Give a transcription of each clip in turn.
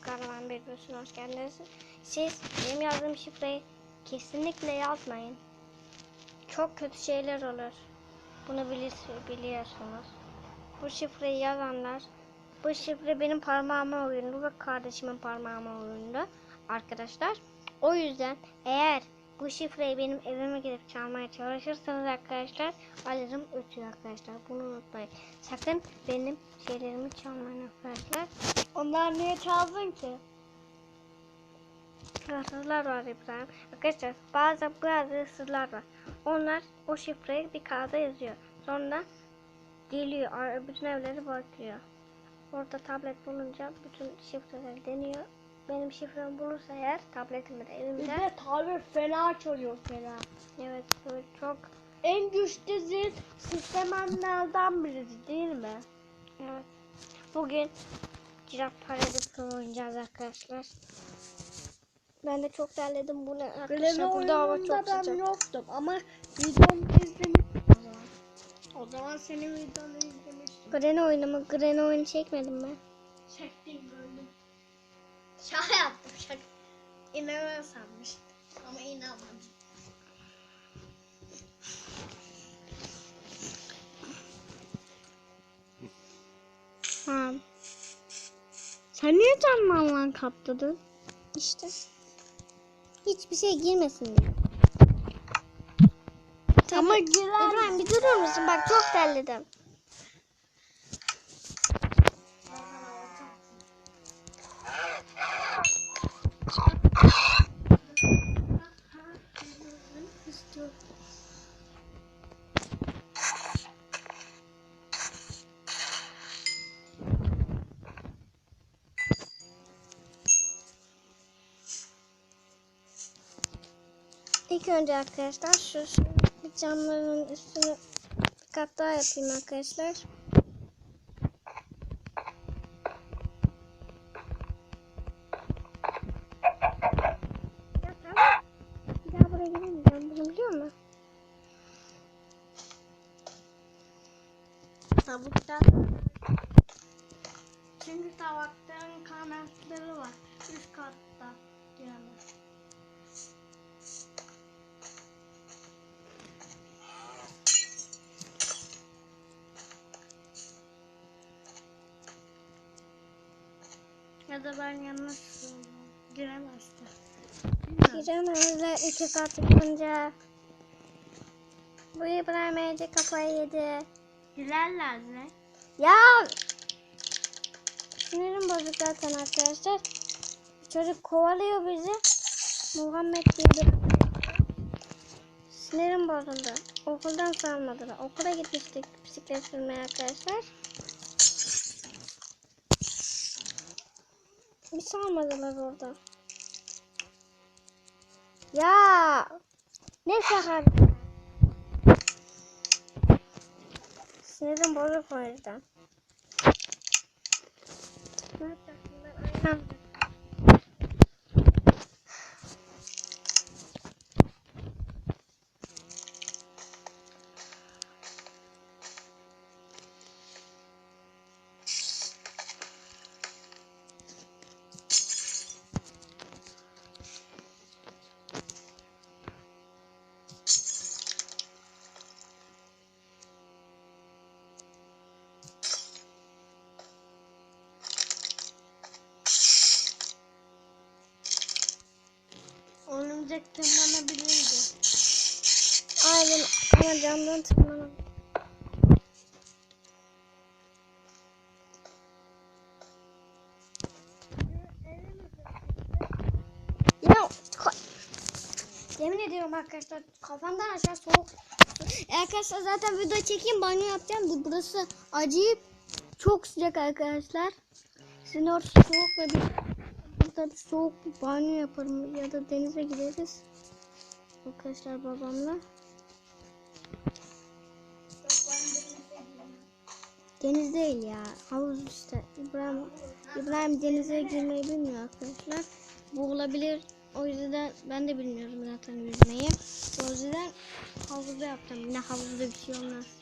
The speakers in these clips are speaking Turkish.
Kahraman bir videosuna hoş geldiniz. Siz benim yazdığım şifreyi kesinlikle yazmayın. Çok kötü şeyler olur. Bunu bilir, biliyorsunuz. Bu şifreyi yazanlar, bu şifre benim parmağıma oyundu ve kardeşimin parmağıma oyundu arkadaşlar. O yüzden eğer bu şifreyi benim evime gidip çalmaya çalışırsanız arkadaşlar alarm ötüyor arkadaşlar. Bunu unutmayın. Sakın benim şeylerimi çalmayın arkadaşlar. Onlar niye çaldın ki? Hırsızlar var İbrahim. Arkadaşlar bazı bazı hırsızlar var. Onlar o şifreyi bir kağıda yazıyor. Sonra geliyor ar- bütün evleri bakıyor. Orada tablet bulunca bütün şifreleri deniyor. Benim şifremi bulursa eğer tabletimde Bir evimde. de tabi fena çalıyor fena. Evet çok En güçlü zil sistemlerden biridir değil mi? evet. Bugün Ciraf Paradise oynayacağız arkadaşlar. Ben de çok terledim bu ne arkadaşlar. Greve Burada hava çok ben sıcak. yoktum ama videomu izlemiştim o zaman. O zaman senin videonu izlemiştim. Gren oyunu mu? Gren oyunu çekmedim ben. Çektiğim İnanır sanmıştım ama inanmadım. Ha. Sen niye canlanman kaptırdın? İşte. Hiçbir şey girmesin diye. Ama girer. İbrahim bir durur musun? Bak çok terledim. İlk önce arkadaşlar şu, şu camların üstüne bir kat daha yapayım arkadaşlar. Tavukta. Çünkü tavukların kanatları var. Üst katta. Yani. Ya da ben yanlış söyledim. Giremezdi. Giremezler iki kat yapınca. Bu İbrahim kafayı yedi. Girerlerdi. Ya sinirim bozuk zaten arkadaşlar. Çocuk kovalıyor bizi. Muhammed diye bir Sinirim bozuldu. Okuldan salmadılar. Okula gitmiştik bisiklet sürmeye arkadaşlar. Bir salmadılar orada. Ya ne şaka. Sinirim bozuk o yüzden. Ne yapacaksın ben aynen. Örümcek tırmanabilirdi. Aynen ama camdan tırmanam. Yemin ediyorum arkadaşlar kafamdan aşağı soğuk. E Arkadaşlar zaten video çekeyim banyo yapacağım. Bu- Burası acayip çok sıcak arkadaşlar. Sizin orası soğuk ve bir burada bir soğuk bir banyo yaparım ya da denize gideriz. Arkadaşlar babamla. Deniz değil ya. Havuz işte. İbrahim İbrahim denize girmeyi bilmiyor arkadaşlar. Boğulabilir. O yüzden ben de bilmiyorum zaten yüzmeyi. O yüzden havuzda yapacağım. Yine havuzda bir şey olmaz.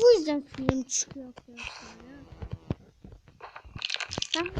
bu yüzden film çıkıyor arkadaşlar ya. Ben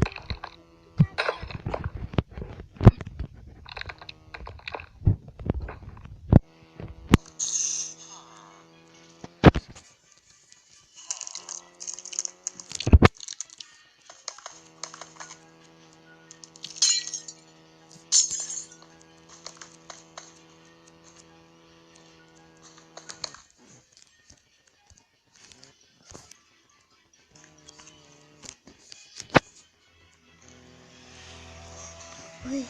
喂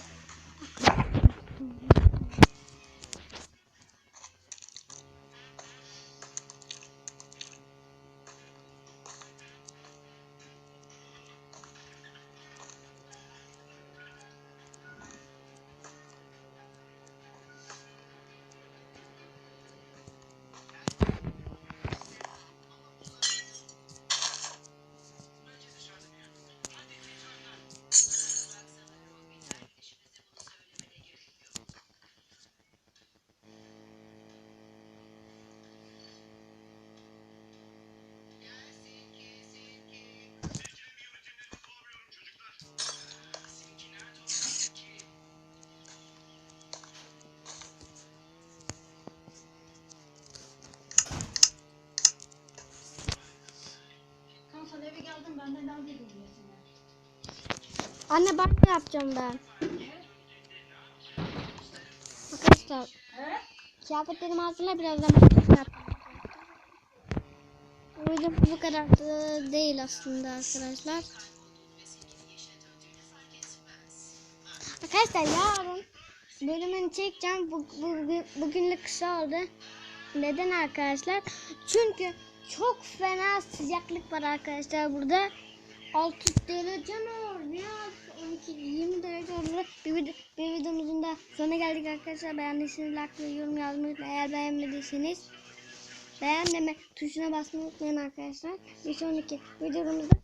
Anne ben ne yapacağım ben? Arkadaşlar He? kıyafetlerimi hazırla birazdan şey yapacağım. Bu kadar da değil aslında arkadaşlar. Arkadaşlar yarın bölümünü çekeceğim. Bu, bu, bugünlük kısa oldu. Neden arkadaşlar? Çünkü çok fena sıcaklık var arkadaşlar burada. 6 derece mi olur? Ya 12 20 derece olur. Bir, video, bir videomuzun da sonuna geldik arkadaşlar. Beğendiyseniz like ve yorum yazmayı. Eğer beğenmediyseniz beğenmeme tuşuna basmayı unutmayın arkadaşlar. Bir sonraki videomuzda